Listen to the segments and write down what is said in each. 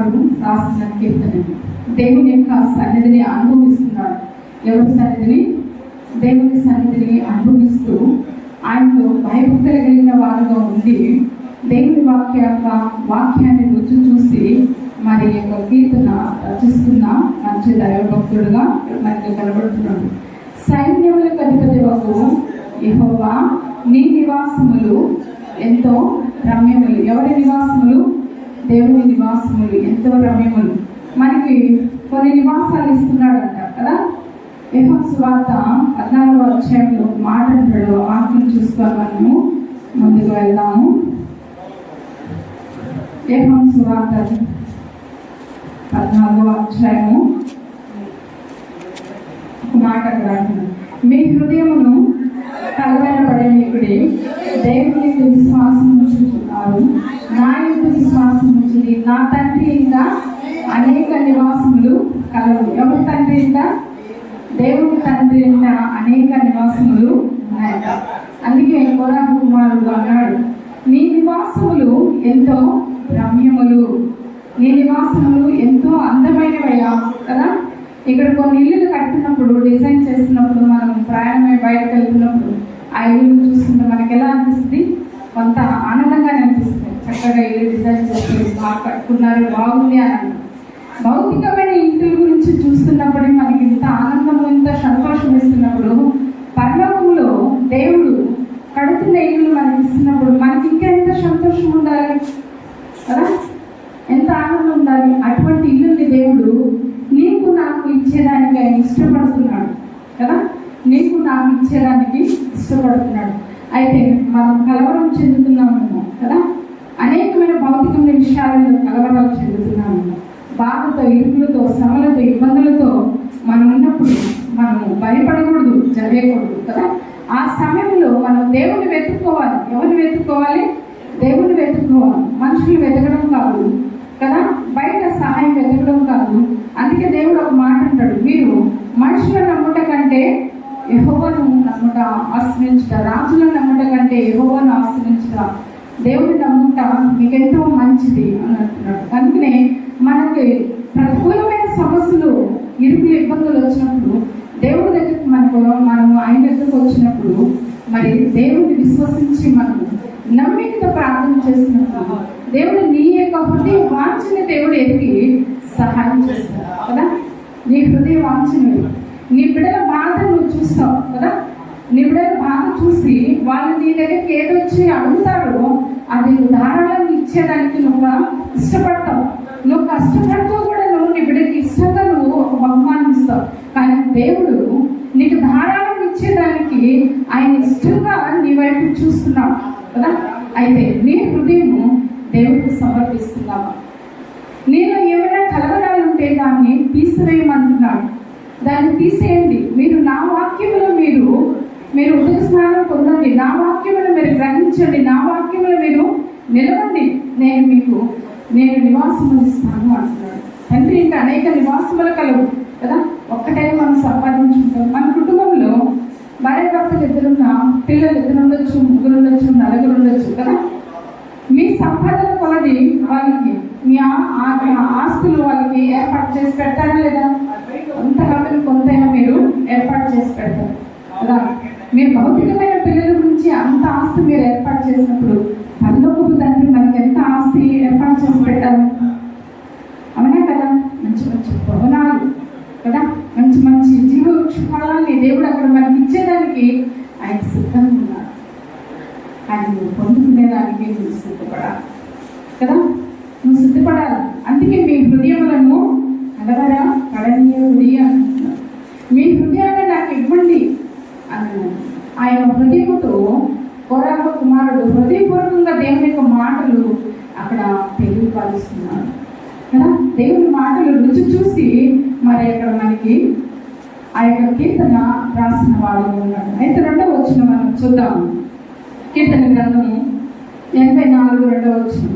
కుమారుడు రాసిన కీర్తన దేవుని యొక్క సన్నిధిని అనుభవిస్తున్నాడు. ఎవరి సన్నిధిని? దేవుని సన్నిధిని అనుభవిస్తూ ఆయనతో భయభక్తులు కలిగిన వారుగా ఉండి దేవుని వాక్య యొక్క వాక్యాన్ని రుచి చూసి మరి యొక్క కీర్తన రచిస్తున్న మంచి దైవభక్తుడుగా మనకి కనబడుతున్నాడు. సైన్యములకు అధిపతి వరకు యెహోవా నీ నివాసములు ఎంతో రమ్యములు. ఎవరి నివాసములు? దేవుని నివాసములు ఎంతో రమ్యములు. మనకి కొన్ని నివాసాలు ఇస్తున్నాడు కదా? యెహో సువార్త పద్నాలుగో అధ్యాయంలో మాట్లాడతాడు అంటాడు. ఆ వాక్యం చూసుకొని మనము ముందుకు వెళ్దాము. యెహో సువార్త పద్నాలుగో అధ్యాయము ఒక మాట మీ హృదయమును కలవరపడనీకుడి దేవుని విశ్వాసం చూస్తున్నారు నా యొక్క విశ్వాసం ఉంటుంది నా తండ్రి ఇంకా అనేక నివాసములు కలవు. ఎవరి తండ్రి ఇంకా దేవుడి తండ్రి ఇంకా అనేక నివాసములు ఉన్నాయట అందుకే కోరాహ కుమారుడు అన్నాడు నీ నివాసములు ఎంతో రమ్యములు. నీ నివాసములు ఎంతో అందమైనవయ్యా కదా? ఇక్కడ కొన్ని ఇల్లులు కట్టినప్పుడు డిజైన్ చేస్తున్నప్పుడు మనం ప్రయాణమై బయటకు వెళ్తున్నప్పుడు ఆ ఇల్లు చూస్తుంటే మనకి ఎలా అనిపిస్తుంది? కొంత ఆనందంగా చక్కగా ఏ డిజైన్ చేసి బాగా కట్టుకున్నారు బాగుంది అని భౌతికమైన ఇంటి గురించి చూస్తున్నప్పుడే మనకి ఇంత ఆనందం ఇంత సంతోషం ఇస్తున్నప్పుడు పర్లోకంలో దేవుడు కడుతున్న ఇల్లు మనకి ఇస్తున్నప్పుడు మనకి ఇంకా ఎంత సంతోషం ఉండాలి? కదా? ఎంత ఆనందం ఉండాలి? అటువంటి ఇల్లుని దేవుడు నీకు నాకు ఇచ్చేదానికి ఆయన ఇష్టపడుతున్నాడు. కదా? నీకు నాకు ఇచ్చేదానికి ఇష్టపడుతున్నాడు. అయితే మనం కలవరం చెందుతున్నామేమో కదా? విషయాలను కలవరాలు చెందుతున్నాము. బాధతో ఇరుకులతో శ్రమలతో ఇబ్బందులతో మనం ఉన్నప్పుడు మనము భయపడకూడదు జరగకూడదు కదా? ఆ సమయంలో మనం దేవుని వెతుక్కోవాలి. ఎవరిని వెతుక్కోవాలి? దేవుని వెతుక్కోవాలి. మనుషులు వెతకడం కాదు కదా? బయట సహాయం వెతకడం కాదు. అందుకే దేవుడు ఒక మాట అంటాడు. మీరు మనుషులను నమ్ముట కంటే యహోవను నమ్ముట ఆశ్రయించుట రాజులను నమ్ముట కంటే యహోవను ఆశ్రయించుట దేవుని నమ్ముట మీకెంతో మంచిది అని అంటున్నాడు. అందుకనే మనకి ప్రతికూలమైన సమస్యలు ఇరుకులు ఇబ్బందులు వచ్చినప్పుడు దేవుడి దగ్గరికి మనకు మనము ఆయన దగ్గరకు వచ్చినప్పుడు మరి దేవుడిని విశ్వసించి మనము నమ్మికతో ప్రార్థన చేసినప్పుడు దేవుడు నీ యొక్క హృదయ వాంఛన దేవుడు ఎదిగి సహాయం చేస్తాడు. కదా? నీ హృదయ వాంఛన. నీ బిడ్డల బాధ నువ్వు చూస్తావు. కదా? నీ బిడ్డల బాధ చూసి వాళ్ళు నీ దగ్గరికి ఏదొచ్చి అడుగుతారో అది నువ్వు ఇచ్చేదానికి నువ్వు ఇష్టపడతావు. నువ్వు కష్టపడుతూ కూడా నువ్వు నీ ఇష్టంగా నువ్వు ఒక బహుమానం ఇస్తావు. కానీ దేవుడు నీకు ధారాళం ఇచ్చేదానికి ఆయన ఇష్టంగా నీ వైపు చూస్తున్నావు కదా? అయితే నీ హృదయము దేవుడికి సమర్పిస్తున్నావా? నేను ఏమైనా కలవరాలు ఉంటే దాన్ని తీసివేయమంటున్నాడు దాన్ని తీసేయండి. మీరు నా వాక్యంలో మీరు మీరు ఉదయ స్నానం పొందండి. నా వాక్యములు మీరు గ్రహించండి. నా వాక్యములు మీరు నిలవండి. నేను మీకు నేను నివాసములు ఇస్తాను అంటున్నాడు. తండ్రి ఇంకా అనేక నివాసములు కలవు కదా? ఒక్కటే మనం సంపాదించుకుంటాం. మన కుటుంబంలో భార్య భర్తలు ఇద్దరున్న పిల్లలు ఎదురుండొచ్చు ముగ్గురు ఉండొచ్చు నలుగురు ఉండొచ్చు కదా? మీ సంపాదన కొలది వాళ్ళకి మీ ఆ- ఆస్తులు వాళ్ళకి ఏర్పాటు చేసి పెట్టాలి లేదా కొంత కాకపోతే కొంతైనా మీరు ఏర్పాటు చేసి పెడతారు కదా మీరు భౌతికమైన పిల్లల గురించి అంత ఆస్తి మీరు ఏర్పాటు చేసినప్పుడు పరలోకపు తండ్రి మనకి ఎంత ఆస్తి ఏర్పాటు చేసి పెట్టారు అవునా కదా మంచి మంచి భవనాలు కదా మంచి మంచి జీవ వృక్షఫలాన్ని దేవుడు అక్కడ మనకి ఇచ్చేదానికి ఆయన సిద్ధంగా ఉన్నారు. ఆయన నువ్వు పొందుకునేదానికి నువ్వు సిద్ధపడాలి కదా? నువ్వు సిద్ధపడాలి? అందుకే మీ హృదయములను కలవరా పడనీయుడి అంటున్నాడు మీ హృదయాన్ని నాకు ఇవ్వండి అన్నాడు ఆయన హృదయముతో కోరాక కుమారుడు హృదయపూర్వకంగా దేవుని యొక్క మాటలు అక్కడ తెలియపరుస్తున్నాడు కదా? దేవుని మాటలు రుచి చూసి మరి అక్కడ మనకి ఆ యొక్క కీర్తన రాసిన వాడు ఉన్నాడు అయితే రెండో వచ్చిన మనం చూద్దాము కీర్తన గ్రంథము ఎనభై నాలుగు రెండో వచ్చిన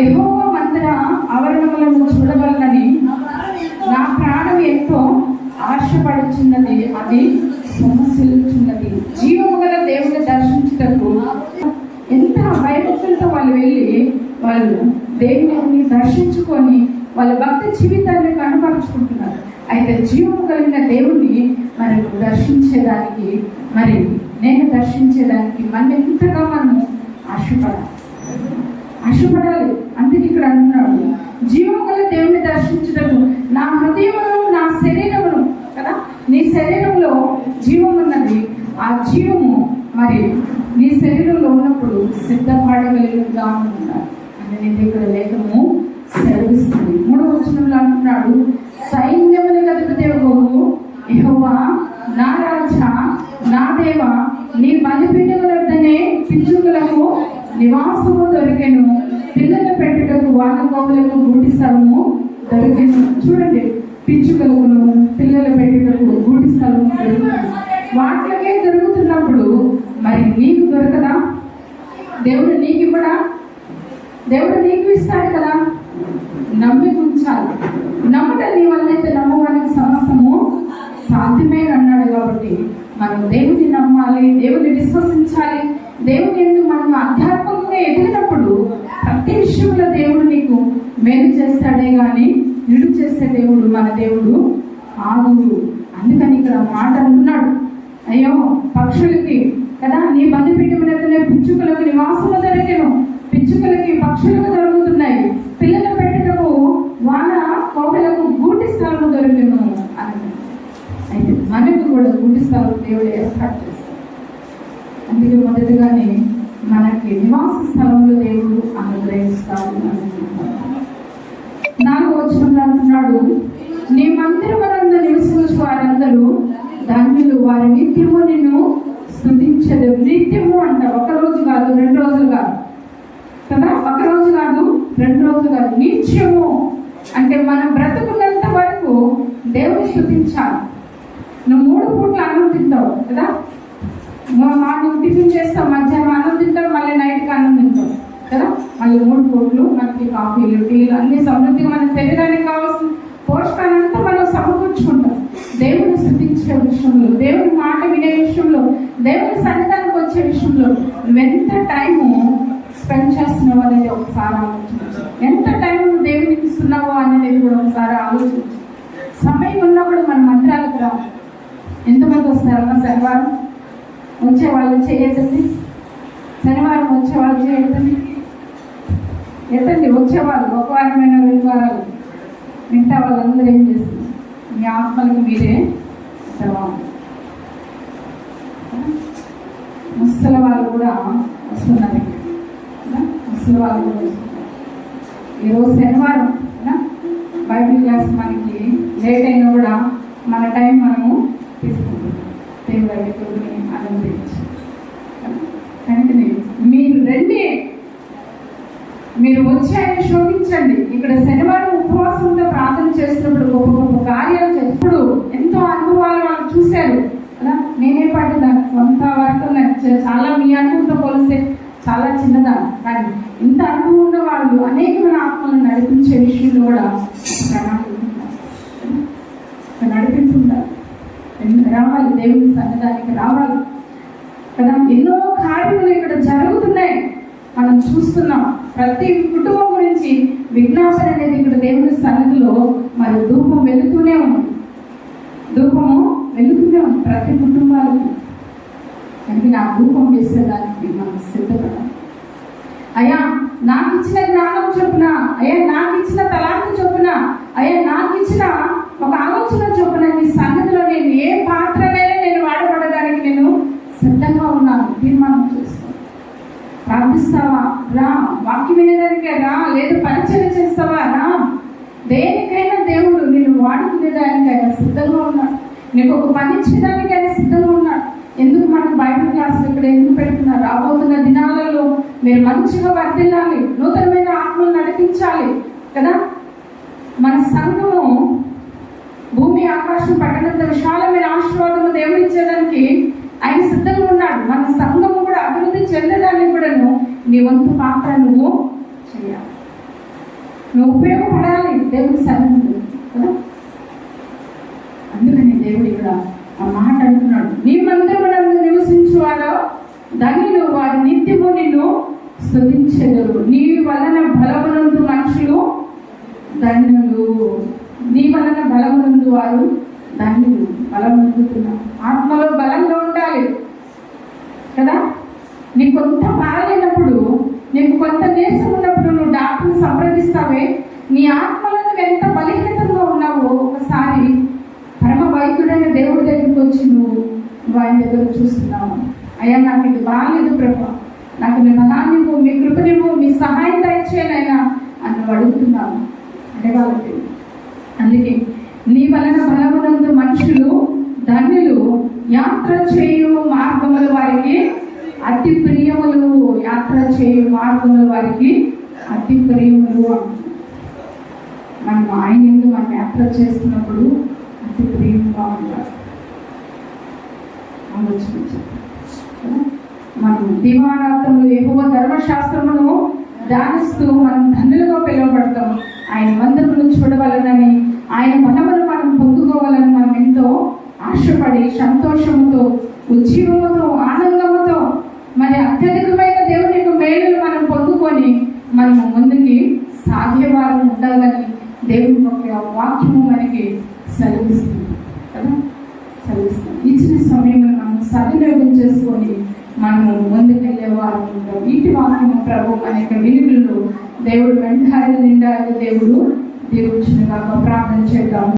ఎహో మందిర ఆవరణములను చూడవలనని నా ప్రాణం ఎంతో ఆశపడుచున్నది. అది సమస్యలుచున్నది జీవము గల దేవుని దర్శించుటకు ఎంత భయభక్తులతో వాళ్ళు వెళ్ళి వాళ్ళు దేవుని దర్శించుకొని వాళ్ళ భక్తి జీవితాన్ని కనపరుచుకుంటున్నారు అయితే జీవము కలిగిన దేవుణ్ణి మరి దర్శించేదానికి మరి నేను దర్శించేదానికి మన ఎంతగా మనము ఆశపడాలి. ఆశపడాలి. అందుకే ఇక్కడ అంటున్నాడు జీవము గల దేవుని దర్శించడం నా హృదయమును నా శరీరమును కదా? నీ శరీరంలో జీవం ఉన్నది. ఆ జీవము మరి నీ శరీరంలో ఉన్నప్పుడు సిద్ధపడగలిగినగా ఉండాలి నేను ఇక్కడ లేఖము సెలవిస్తుంది. మూడవ వచనంలో అంటున్నాడు సైన్యములు కలుగు గోవు యహోవా నా రాజా నా దేవ నీ బలిపీఠముల వద్దనే పిచ్చుకలకు నివాసము దొరికెను. పిల్లల పెట్టుటకు వానకోవులకు గూటి స్థలము దొరికెను. చూడండి పిచ్చుకలకును పిల్లల పెట్టుటకు గూటి స్థలము వాటికే దొరుకుతున్నప్పుడు మరి నీకు దొరకదా? దేవుడు నీకు ఇవ్వడా దేవుడు నీకు ఇస్తాడు కదా? నమ్మి ఉంచాలి నమ్మట నీ వల్లైతే నమ్మడానికి సమస్తము సాధ్యమే అన్నాడు కాబట్టి మనం దేవుని నమ్మాలి దేవుని విశ్వసించాలి. దేవుని ఎందుకు మనం ఆధ్యాత్మికంగా ఎదిగినప్పుడు ప్రతి విషయంలో దేవుడు నీకు మేలు చేస్తాడే కానీ నిడు చేసే దేవుడు మన దేవుడు ఆగు అందుకని ఇక్కడ మాట అంటున్నాడు. అయ్యో పక్షులకి కదా నీ బంధుపీఠములతోనే పిచ్చుకలకు నివాసము దొరికాను. పిచ్చుకలకి పక్షులకు దొరుకుతున్నాయి పిల్లల పెట్టటకు వాన కోవలకు గూటి స్థలము దొరికెను అని అయితే మనకు స్థలం దేవుడు ఏర్పాటు చేస్తాడు. అందుకే మొదటిగానే మనకి నివాస స్థలంలో దేవుడు అనుగ్రహిస్తాడు అని వచ్చిన అంటున్నాడు నీ మందిరమునందు నివసించు వారందరూ ధన్యులు. వారి నిత్యము నిన్ను స్థుతించదు. నిత్యము అంట ఒక రోజు కాదు రెండు రోజులు కాదు. కదా? ఒక రోజు కాదు రెండు రోజులు కాదు. నిత్యము అంటే మనం బ్రతుకున్నంత వరకు దేవుని స్థుతించాలి. నువ్వు మూడు పూట్ల అన్నం తింటావు కదా? మార్నింగ్ టిఫిన్ చేస్తావు మధ్యాహ్నం అన్నం తింటావు మళ్ళీ నైట్కి అన్నం తింటావు కదా? మళ్ళీ మూడు పూట్లు మనకి కాఫీలు టీలు అన్ని సమృద్ధిగా మన శరీరానికి కావాల్సిన పోషకాలంతా మనం సమకూర్చుకుంటాం. దేవుని శృతించే విషయంలో దేవుని మాట వినే విషయంలో దేవుని సన్నిధానికి వచ్చే విషయంలో నువ్వెంత టైము స్పెండ్ చేస్తున్నావు అనేది ఒకసారి ఆలోచించు. ఎంత టైం దేవునికి ఇస్తున్నావు అనేది కూడా ఒకసారి ఆలోచించు. సమయం ఉన్నప్పుడు మన మంత్రాలకు రా ఎంతమంది వస్తారమ్మా శనివారం. వచ్చే వాళ్ళు చేయటండి శనివారం వచ్చే వాళ్ళు చేయటండి ఎట్టండి వచ్చేవాళ్ళు ఒక వారమైన రెండు వారాలు మిగతా వాళ్ళందరూ ఏం చేస్తుంది మీ ఆత్మలకు మీరే జవాబు ముసలి వాళ్ళు కూడా వస్తున్నారు ఇక్కడ. ముసలి వాళ్ళు కూడా వస్తున్నారు. ఈరోజు శనివారం బైబిల్ క్లాస్ మనకి లేట్ అయినా కూడా మన టైం మనము తీసుకుంటాం. దేవుడు కనుక మీరు రండి. మీరు వచ్చి ఆయన శోధించండి ఇక్కడ శనివారం ఉపవాసంతో ప్రార్థన చేసినప్పుడు గొప్ప గొప్ప కార్యాలు చేసినప్పుడు ఎంతో అనుభవాలు వాళ్ళు చూశారు. కదా? నేనే పడ్డదాన్ని కొంత వరకు నాకు చాలా మీ అనుభవంతో పోలిస్తే చాలా చిన్నదాన్ని. కానీ ఇంత అనుభవం ఉన్న వాళ్ళు అనేకమైన ఆత్మలను నడిపించే విషయంలో కూడా ప్రణాళిక ఉన్నారు. నడిపించుంటారు రావాలి దేవుని రావాలి. కదా? ఎన్నో కార్యములు ఇక్కడ జరుగుతున్నాయి. మనం చూస్తున్నాం. ప్రతి కుటుంబం గురించి విజ్ఞాపన అనేది ఇక్కడ దేవుని సన్నిధిలో మరి ధూపం వెళుతూనే ఉంది. ధూపము వెళుతూనే ఉంది ప్రతి కుటుంబాలకు అందుకే నా ధూపం వేసేదానికి మనం సిద్ధపడాలి. అయ్యా నాకు ఇచ్చిన జ్ఞానం చొప్పున అయ్యా నాకు ఇచ్చిన తలాంతి చొప్పున అయ్యా నాకు ఇచ్చిన ఒక ఆలోచన చొప్పున నీ సన్నిధిలో నేను ఏ పా నేను వాడబడడానికి నేను సిద్ధంగా ఉన్నాను తీర్మానం చేసుకో ప్రార్థిస్తావా? రా. వాక్యం వినేదానికే రా. లేదు పరిచయం చేస్తావా? రా. దేనికైనా దేవుడు నేను వాడుకునేదానికైనా సిద్ధంగా ఉన్నాడు. నీకు ఒక పని ఇచ్చేదానికైనా సిద్ధంగా ఉన్నాడు. ఎందుకు మనం బయట క్లాసులు ఇక్కడ ఎందుకు పెడుతున్నారు? రాబోతున్న దినాలలో మీరు మంచిగా వర్దిల్లాలి నూతనమైన ఆత్మలు నడిపించాలి. కదా? మన సంఘము భూమి ఆకాశం పట్టణంత విశాలమైన ఆశీర్వాదము దేవుడిచ్చేదానికి ఆయన సిద్ధంగా ఉన్నాడు. మన సంఘం కూడా అభివృద్ధి చెందడానికి కూడాను నీ వంతు పాత్ర నువ్వు చేయాలి. నువ్వు ఉపయోగపడాలి. దేవుడి సన్నిధి కదా? అందుకని దేవుడు ఇక్కడ ఆ మాట అంటున్నాడు. నీ మందిరమునందు నివసించువారో ధన్యులు వారి నిత్యము నిన్ను స్తుతించెదరు. నీ వలన బలమునందు మనుషులు ధన్యులు. నీ వలన బలమునందు వారు ధన్యులు. బలముందుతున్నారు ఆత్మలో బలంగా ఉండాలి కదా నీకు కొంత బాగాలేనప్పుడు నీకు కొంత నీరసం ఉన్నప్పుడు నువ్వు డాక్టర్ని నీ ఆత్మలను ఎంత బలహీనతంగా ఉన్నావో ఒకసారి పరమ వైద్యుడైన దేవుడి దగ్గరికి వచ్చి నువ్వు వారి దగ్గర చూస్తున్నావు. అయ్యా నాకు ఇది బాగాలేదు ప్రభా. నాకు మీ బలాన్నివ్వు మీ కృపనివ్వు మీ సహాయం దయచేయనైనా అని నువ్వు అడుగుతున్నావు. అంటే వాళ్ళకి అందుకే నీ వలన బలమునందు మనుషులు ధన్యులు యాత్ర చేయు మార్గముల వారికి అతి ప్రియములు యాత్ర చేయు మార్గముల వారికి అతి ప్రేమలు మనం ఆయన ఎందు మనం అప్రోచ్ చేస్తున్నప్పుడు అతి ప్రియంగా ఉంటారు ఆలోచించాలి మనం దివారాత్రంలో ఎక్కువ ధర్మశాస్త్రమును ధ్యానిస్తూ మనం ధనులుగా పిలువబడతాం. ఆయన మందిరమును చూడవలనని ఆయన మనమును మనం పొందుకోవాలని మనం ఎంతో ఆశపడి సంతోషముతో ఉజ్జీవముతో ఆనందముతో మరి అత్యధికమైన దేవుని యొక్క మేలును మనం మనము ముందుకి సాధ్యవారం ఉండాలని దేవుని యొక్క వాక్యము మనకి సెలవిస్తుంది. కదా? సెలవిస్తుంది. ఇచ్చిన సమయంలో మనం సద్వినియోగం చేసుకొని మనము ముందుకెళ్ళే వారు ఉంటాం వీటి వాక్యము ప్రభు అనేక విలువలు దేవుడు వెంటారు నిండా దేవుడు దేవుడు ప్రార్థన చేద్దాం